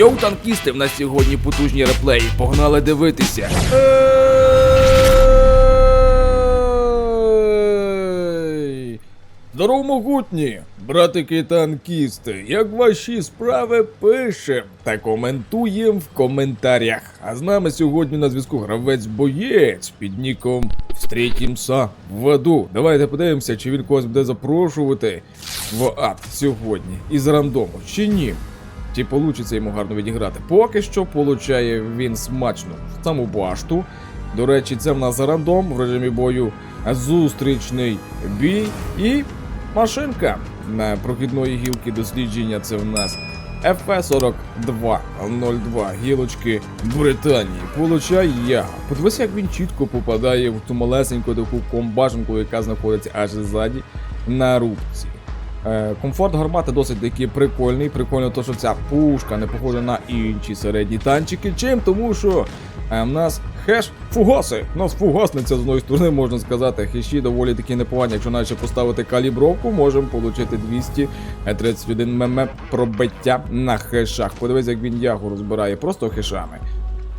Йоу, танкісти, в нас сьогодні потужні реплеї. Погнали дивитися. Здорово, могутні, братики танкісти, як ваші справи пишем та коментуєм в коментарях. А з нами сьогодні на зв'язку гравець боєць під ніком Встрітімся в аду. Давайте подивимося, чи він когось буде запрошувати в ад сьогодні із рандому, чи ні. Чи получиться йому гарно відіграти? Поки що получає він смачно саму башту. До речі, це в нас рандом в режимі бою зустрічний бій і машинка на прохідної гілки дослідження. Це в нас FE4202 гілочки Британії. Получає я. Подивися, як він чітко попадає в ту малесеньку таку комбашенку, яка знаходиться аж ззаді на рубці. Е, Комфорт гармати досить таки прикольний. Прикольно, то, що ця пушка не похожа на інші середні танчики. Чим? Тому що е, в нас хеш фугаси. У нас фугасниця з одної сторони, можна сказати. Хеші доволі таки непогані. Якщо навіть поставити калібровку, можемо отримати 231 мм пробиття на хешах. Подивись, як він ягу розбирає просто хешами.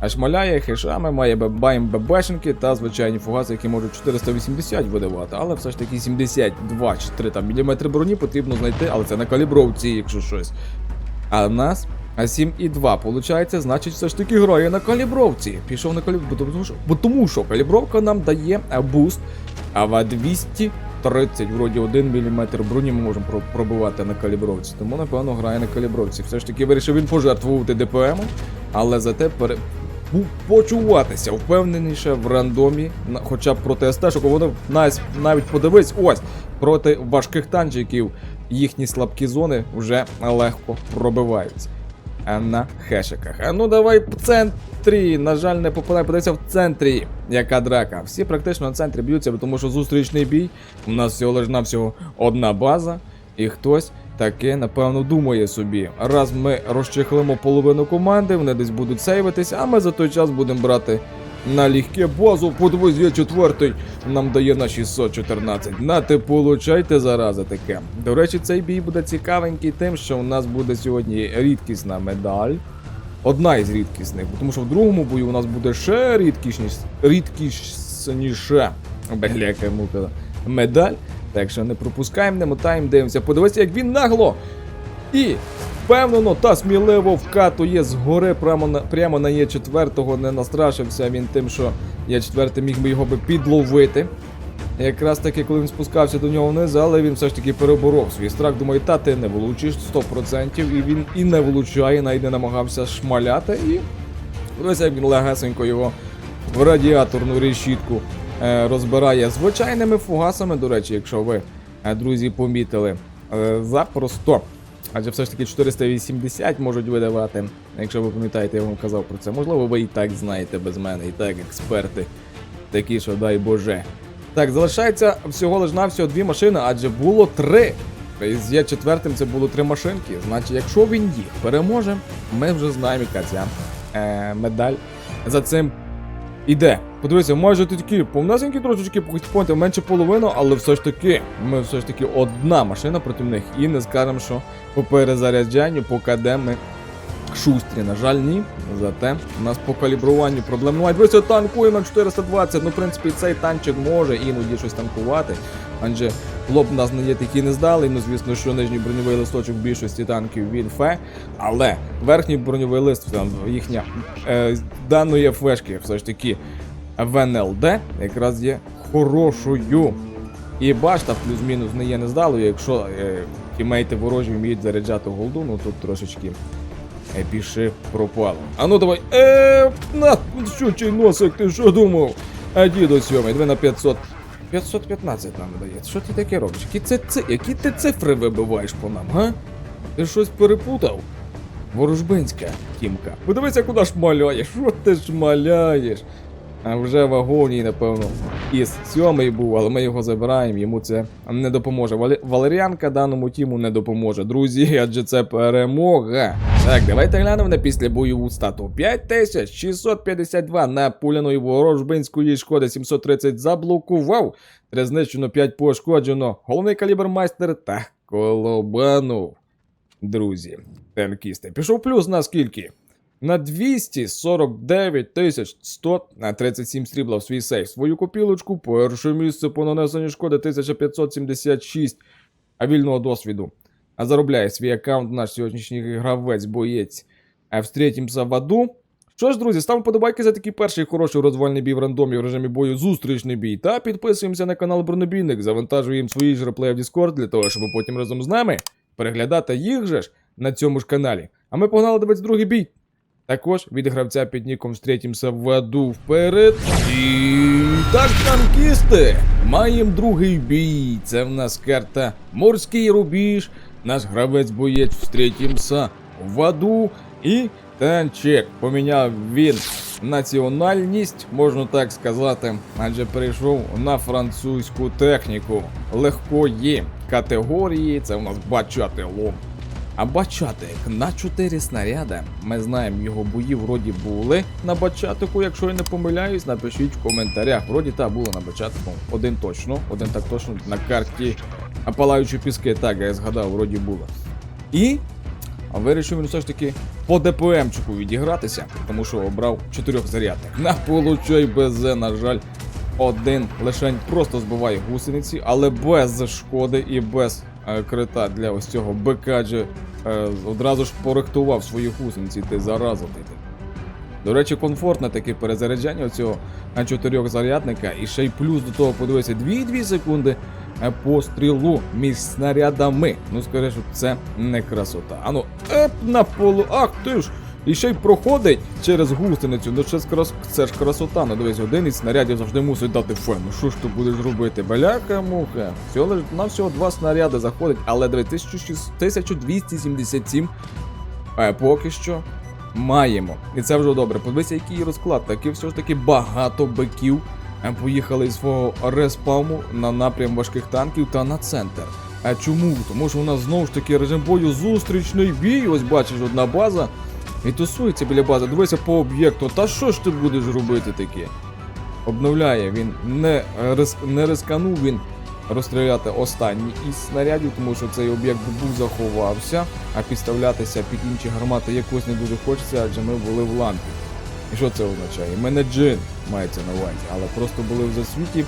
А шмаляє хешами, має баєм ББшенки та звичайні фугаси, які можуть 480 видавати, але все ж таки 72 чи 3 там міліметри броні потрібно знайти, але це на калібровці, якщо щось. А в нас 7,2, получається, значить, все ж таки грає на калібровці. Пішов на калібровку, тому що, бо тому що калібровка нам дає е, буст, в 230, вроді 1 мм броні ми можемо про- пробивати на калібровці. Тому, напевно, грає на калібровці. Все ж таки вирішив він пожертвувати ДПМ, але зате пере... почуватися впевненіше в рандомі, хоча б проти СТ, воно навіть, навіть подивись, ось проти важких танчиків їхні слабкі зони вже легко пробиваються. А на хешиках. А ну давай в центрі. На жаль, не попадає, подивися в центрі. Яка драка. Всі практично на центрі б'ються, тому що зустрічний бій. У нас всього лиш навсього одна база, і хтось таке, напевно, думає собі. Раз ми розчехлимо половину команди, вони десь будуть сейвитись, а ми за той час будемо брати на легке базу. Подивись, є четвертий. Нам дає на 614. Нате, получайте зараза таке. До речі, цей бій буде цікавенький тим, що у нас буде сьогодні рідкісна медаль. Одна із рідкісних, тому що в другому бою у нас буде ще рідкісніше, рідкісніше бляка мука медаль. Так що не пропускаємо, не мотаємо, дивимося. Подивися, як він нагло і впевнено та сміливо вкатує згори прямо на прямо на Є4. Не настрашився він тим, що Є4 міг би його би підловити. Якраз таки, коли він спускався до нього вниз, але він все ж таки переборов свій страх. Думаю, та ти не влучиш 100%, і він і не влучає, навіть не намагався шмаляти. І ось як він легесенько його в радіаторну решітку розбирає звичайними фугасами. До речі, якщо ви, е, друзі, помітили, е, запросто. Адже все ж таки 480 можуть видавати. Якщо ви пам'ятаєте, я вам казав про це. Можливо, ви і так знаєте без мене, і так експерти. Такі, що дай Боже. Так, залишається всього лиш навсього дві машини, адже було три. З є четвертим це було три машинки. Значить, якщо він їх переможе, ми вже знаємо, яка ця е, медаль за цим іде. Подивися, майже такі повнесенькі трошечки по хітпойнтам, менше половину, але все ж таки, ми все ж таки одна машина проти них. І не скажемо, що по перезаряджанню, по КД ми шустрі. На жаль, ні. Зате у нас по калібруванню проблем немає. Дивися, танкує на 420. Ну, в принципі, цей танчик може іноді щось танкувати. Адже лоб нас не є такий нездалий. Ну, звісно, що нижній броньовий листочок в більшості танків він фе. Але верхній броньовий лист, там їхня е, даної флешки все ж таки в НЛД якраз є хорошою. І башта плюс-мінус не є нездалою, якщо е, тімейти ворожі вміють заряджати голду, ну тут трошечки е, більше пропало. А ну давай. Е, на, що чий носик, ти що думав? А дідо сьомий, диви на 500. 515 нам дає. Що ти таке робиш? Які, це, ци- які ти цифри вибиваєш по нам, га? Ти щось перепутав? Ворожбинська тімка. Подивися, куди шмаляєш. Що ти шмаляєш? А вже в агонії, напевно, із сьомий був, але ми його забираємо, йому це не допоможе. Валеріанка даному тіму не допоможе, друзі, адже це перемога. Так, давайте глянемо на після бойову стату. 5652 на пуляної ворожбинської шкоди 730 заблокував. Три знищено 5 пошкоджено. Головний калібр майстер та колобанув. друзі. Танкісти. Пішов плюс на скільки? На 249 тисяч 137 срібла в свій сейф. Свою копілочку, перше місце по нанесенню шкоди 1576 а вільного досвіду. А заробляє свій аккаунт наш сьогоднішній гравець, боєць. А встретімся в аду. Що ж, друзі, ставимо подобайки за такий перший хороший розвальний бій в рандомі в режимі бою зустрічний бій. Та підписуємося на канал Бронебійник, завантажуємо свої ж реплеї в Discord для того, щоб потім разом з нами переглядати їх же ж на цьому ж каналі. А ми погнали дивитися другий бій. Також від гравця під ніком встретімся в аду вперед. І так, танкісти! Маємо другий бій. Це в нас карта Морський рубіж. Наш гравець-боєць встретімся в аду. І танчик. Поміняв він національність, можна так сказати, адже перейшов на французьку техніку легкої категорії. Це у нас бачати лом. А бачатик на 4 снаряди. Ми знаємо, його бої вроді були на бачатику. Якщо я не помиляюсь, напишіть в коментарях. Вроді та було на бачатику. Один точно, один так точно на карті а піски. Так, я згадав, вроді було. І вирішив він все ж таки по ДПМчику відігратися, тому що обрав чотирьох зарядних. На получай БЗ, на жаль, один лишень просто збиває гусениці, але без шкоди і без е, крита для ось цього БК, е, одразу ж порихтував свої гусениці, ти зараза ти. До речі, комфортне таке перезаряджання оцього е, чотирьох зарядника, і ще й плюс до того подивися 2-2 секунди пострілу між снарядами. Ну скажи, що це не красота. Ану, еп на полу, ах ти ж! І ще й проходить через гусеницю. Ну це ж, крас... це ж красота. Ну дивись, один із снарядів завжди мусить дати фен. Ну що ж ти будеш робити? Баляка муха. Всього лиш на всього два снаряди заходить, але дивись, 1600 1277 е, поки що маємо. І це вже добре. Подивися, який розклад. Таки все ж таки багато биків поїхали із свого респауму на напрям важких танків та на центр. А чому? Тому що у нас знову ж таки режим бою зустрічний бій. Ось бачиш одна база. І тусується біля бази. Дивися по об'єкту. Та що ж ти будеш робити таке? Обновляє він не, е, рис... не рисканув він розстріляти останній із снарядів, тому що цей об'єкт був заховався, а підставлятися під інші гармати якось не дуже хочеться, адже ми були в лампі. І що це означає? Ми не джин мається на увазі, але просто були в засвіті,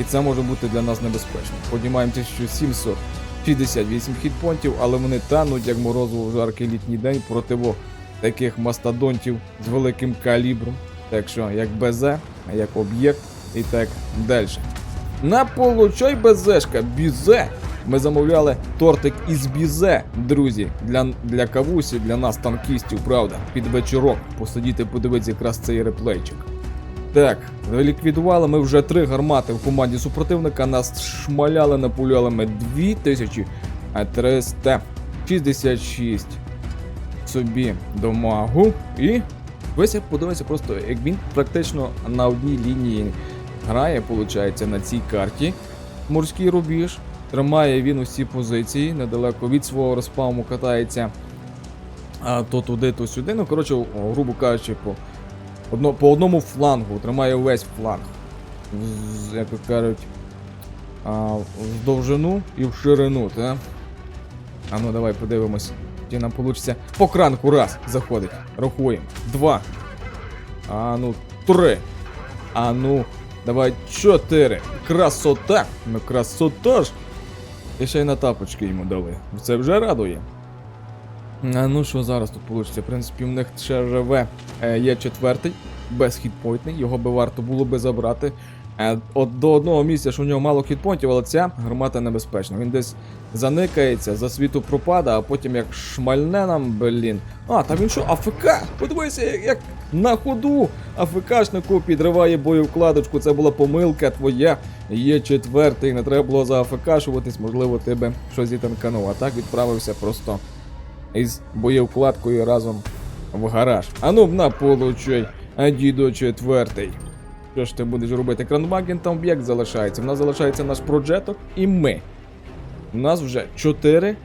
і це може бути для нас небезпечно. Поднімаємо 1768 хітпонтів, але вони тануть, як морозиво в жаркий літній день проти таких мастодонтів з великим калібром. Так що, як БЗ, як об'єкт і так далі. На получай безешка, бізе. Ми замовляли тортик із бізе, друзі, для, для кавусі, для нас, танкістів, правда, під вечірок. Посидіти, подивитися якраз цей реплейчик. Так, ліквідували ми вже три гармати в команді супротивника. Нас шмаляли, напуляли ми 2366 собі домагу. І весь подивився просто, як він практично на одній лінії грає, виходить, на цій карті. Морський рубіж. Тримає він усі позиції, недалеко від свого розпауму катається. А то туди, то сюди. Ну, коротше, грубо кажучи, по, одно, по одному флангу тримає увесь фланг. З, як кажуть, а, в довжину і в ширину, так? А ну давай подивимось. Чи нам вийде по кранку раз заходить. Рахуємо. Два. А ну, три. А ну, давай чотири. Красота! Ну красота ж! І ще й на тапочки йому дали. Це вже радує. А ну що зараз тут вийде? В принципі, в них ще живе е, є четвертий, безхідпойтний, його би варто було би забрати. Е, от до одного місця, що в нього мало хітпоінтів, але ця гармата небезпечна. Він десь заникається, за світу пропада, а потім як шмальне нам, блін. А, та він що, АФК? Подивися, як, як на ходу АФКшнику підриває боєвкладочку. Це була помилка твоя. Є четвертий, не треба було за АФКшуватись, можливо, ти би щось зітанканув. А так відправився просто із боєвкладкою разом в гараж. Ану, на получай, а дідо четвертий. Що ж ти будеш робити? Кранбаген там об'єкт залишається. В нас залишається наш проджеток і ми. У нас вже 4,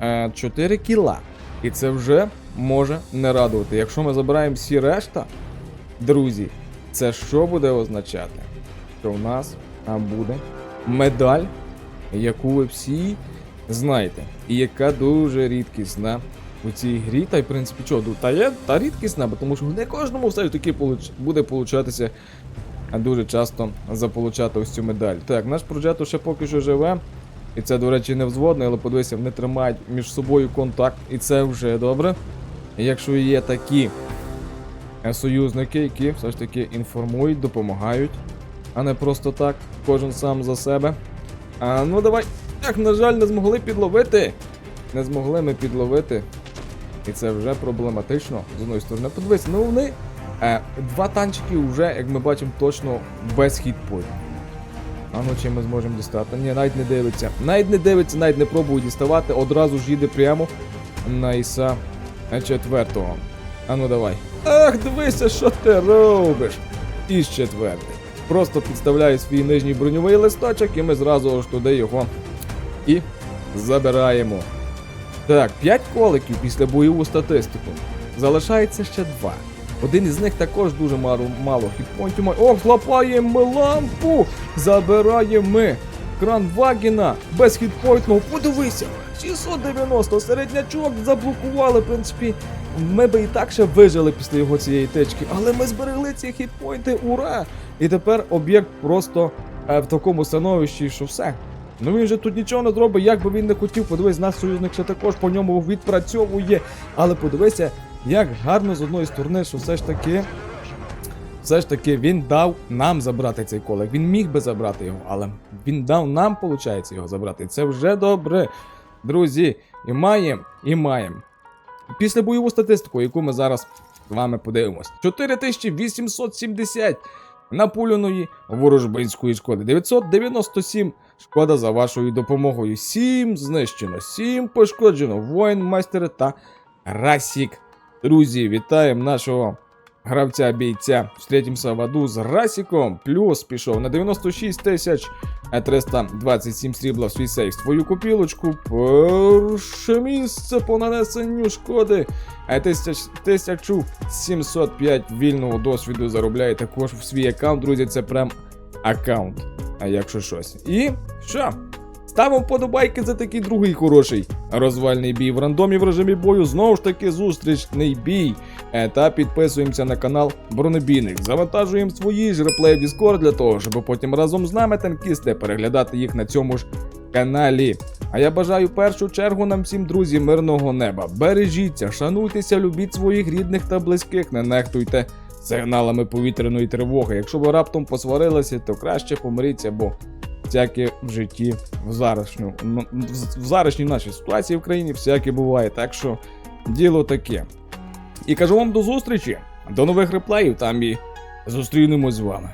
е, 4 кіла. І це вже може не радувати. Якщо ми забираємо всі решта, друзі, це що буде означати? Що в нас буде медаль, яку ви всі знаєте, і яка дуже рідкісна у цій грі, та й в принципі чого, ну, та є та рідкісна, бо тому що не кожному все ж таки буде получатися дуже часто заполучати ось цю медаль. Так, наш проджето ще поки що живе. І це, до речі, не взводний, але подивися, вони тримають між собою контакт, і це вже добре. Якщо є такі союзники, які все ж таки інформують, допомагають, а не просто так, кожен сам за себе. А ну давай. Так, на жаль, не змогли підловити. Не змогли ми підловити. І це вже проблематично з одної сторони. Подивись, ну вони. Е, два танчики вже, як ми бачимо, точно без хітпоінтів. А ну чи ми зможемо дістати? Ні, навіть не дивиться. Навіть не дивиться, навіть не пробує діставати, одразу ж їде прямо на Іса четвертого. А ну давай. Ах, дивися, що ти робиш. Із четвертий. Просто підставляє свій нижній броньовий листочок, і ми зразу ж туди його і забираємо. Так, 5 коликів після бойову статистику. Залишається ще 2. Один із них також дуже мало, мало хітпонтів має. О, хлопаємо лампу! Забираємо ми кран Вагіна без хітпойнтного. Подивися! 690 середнячок заблокували, в принципі. Ми би і так ще вижили після його цієї течки, але ми зберегли ці хітпойнти, ура! І тепер об'єкт просто е, в такому становищі, що все. Ну він же тут нічого не зробить, як би він не хотів. Подивись, наш союзник ще також по ньому відпрацьовує. Але подивися, як гарно з одної сторони, що все ж таки. Все ж таки він дав нам забрати цей колик. Він міг би забрати його, але він дав нам, виходить, його забрати. Це вже добре. Друзі, і маємо, і маємо. Після бойову статистику, яку ми зараз з вами подивимось. 4870 напуляної ворожбинської шкоди. 997 шкода за вашою допомогою. 7 знищено, 7 пошкоджено. Воїн, майстер та Расік. Друзі, вітаємо нашого гравця бійця. Встретимся в аду з Расіком. Плюс пішов на 96 тисяч е, 327 срібла в свій сейф. Свою купілочку. Перше місце по нанесенню шкоди. Е, тисяч- 1705 вільного досвіду заробляє також в свій аккаунт. Друзі, це прям аккаунт. А якщо щось. І що? Ставимо вподобайки за такий другий хороший розвальний бій в рандомі в режимі бою. Знову ж таки, зустрічний бій. Е, Та підписуємося на канал Бронебійник. Завантажуємо свої ж реплеї в Discord для того, щоб потім разом з нами танкісти переглядати їх на цьому ж каналі. А я бажаю першу чергу нам всім друзі мирного неба. Бережіться, шануйтеся, любіть своїх рідних та близьких, не нехтуйте сигналами повітряної тривоги. Якщо ви раптом посварилися, то краще помиріться, бо всяке в житті в зарашню, ну, в зарашній нашій ситуації в країні всяке буває. Так що діло таке. І кажу вам до зустрічі, до нових реплеїв там і зустрінемось з вами.